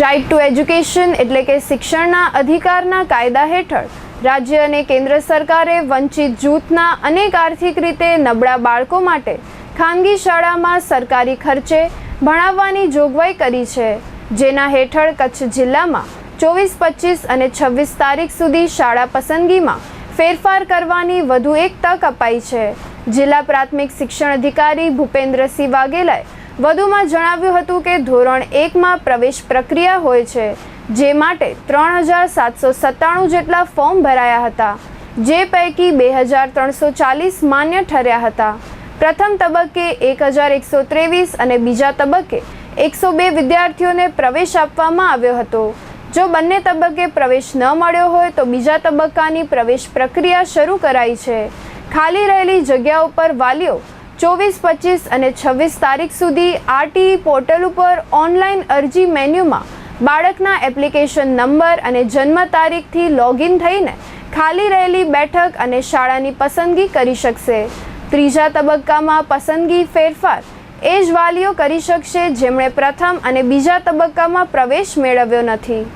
Right to education એટલે કે શિક્ષણના અધિકારના કાયદા હેઠળ રાજ્ય અને કેન્દ્ર સરકારે વંચિત જૂથના અનેક આર્થિક રીતે નબળા બાળકો માટે ખાનગી શાળામાં સરકારી ખર્ચે ભણાવવાની જોગવાઈ કરી છે, જેના હેઠળ કચ્છ જિલ્લામાં ચોવીસ, પચીસ અને છવ્વીસ તારીખ સુધી શાળા પસંદગીમાં ફેરફાર કરવાની વધુ એક તક અપાઈ છે. જિલ્લા પ્રાથમિક શિક્ષણ અધિકારી ભૂપેન્દ્રસિંહ વાઘેલાએ વધુમાં જણાવ્યું હતું કે ધોરણ એકમાં પ્રવેશ પ્રક્રિયા હોય છે, જે માટે ત્રણ હજાર સાતસો સત્તાણું જેટલા ફોર્મ ભરાયા હતા, જે પૈકી બે હજાર ત્રણસો ચાલીસ માન્ય ઠર્યા હતા. પ્રથમ તબક્કે એક હજાર એકસો ત્રેવીસ અને બીજા તબક્કે એકસો બે વિદ્યાર્થીઓને પ્રવેશ આપવામાં આવ્યો હતો. જો બંને તબક્કે પ્રવેશ ન મળ્યો હોય તો બીજા તબક્કાની પ્રવેશ પ્રક્રિયા શરૂ કરાઈ છે. ખાલી રહેલી જગ્યાઓ પર વાલીઓ ચોવીસ, પચીસ અને છવ્વીસ તારીખ સુધી આરટીઈ પોર્ટલ ઉપર ઓનલાઈન અરજી મેન્યુમાં બાળકના એપ્લિકેશન નંબર અને જન્મ તારીખથી લોગિન થઈને ખાલી રહેલી બેઠક અને શાળાની પસંદગી કરી શકશે. ત્રીજા તબક્કામાં પસંદગી ફેરફાર એ જ વાલીઓ કરી શકશે જેમણે પ્રથમ અને બીજા તબક્કામાં પ્રવેશ મેળવ્યો નથી.